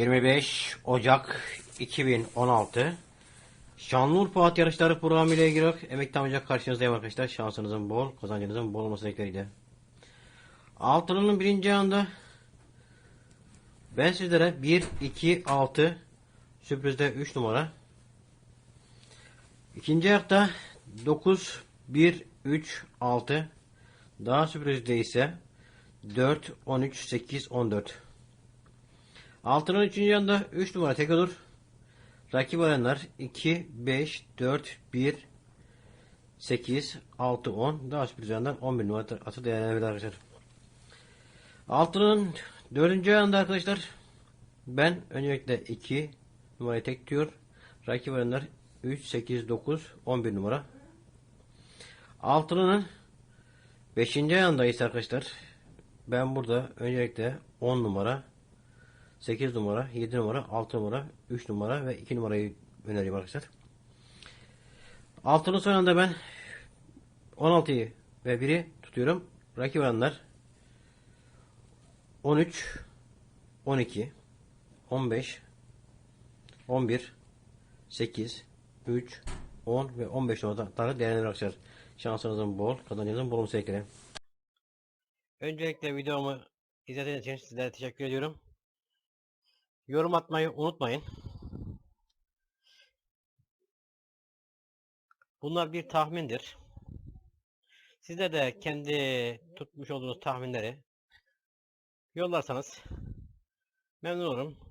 25 Ocak 2016 Şanlıurfa At Yarışları programı ile ilgili emekli amca karşınızdayım arkadaşlar. Şansınızın bol, kazancınızın bol olması dileğiyle. Altının birinci anda ben sizlere 1, 2, 6 sürprizde 3 numara. İkinci ayakta 9, 1, 3, 6 daha sürprizde ise 4, 13, 8, 14. Altının üçüncü yanında 3 numara tek olur. Rakip olanlar 2, 5, 4, 1, 8, 6, 10. Daha sürpriz yanından 11 numara atı değerlendirebilir arkadaşlar. Altının dördüncü yanında arkadaşlar ben öncelikle 2 numarayı tek diyor. Rakip olanlar 3, 8, 9, 11 numara. Altının 5. yanında ise arkadaşlar ben burada öncelikle 10 numara 8 numara, 7 numara, 6 numara, 3 numara ve 2 numarayı öneriyorum arkadaşlar. Altının sonunda ben 16'yı ve 1'i tutuyorum. Rakip olanlar 13, 12, 15, 11, 8, 3, 10 ve 15 numaraları değerlendirin arkadaşlar. Şansınızın bol, kazancınızın bol olması. Öncelikle videomu izlediğiniz için sizlere teşekkür ediyorum. Yorum atmayı unutmayın. Bunlar bir tahmindir. Size de kendi tutmuş olduğunuz tahminleri yollarsanız memnun olurum.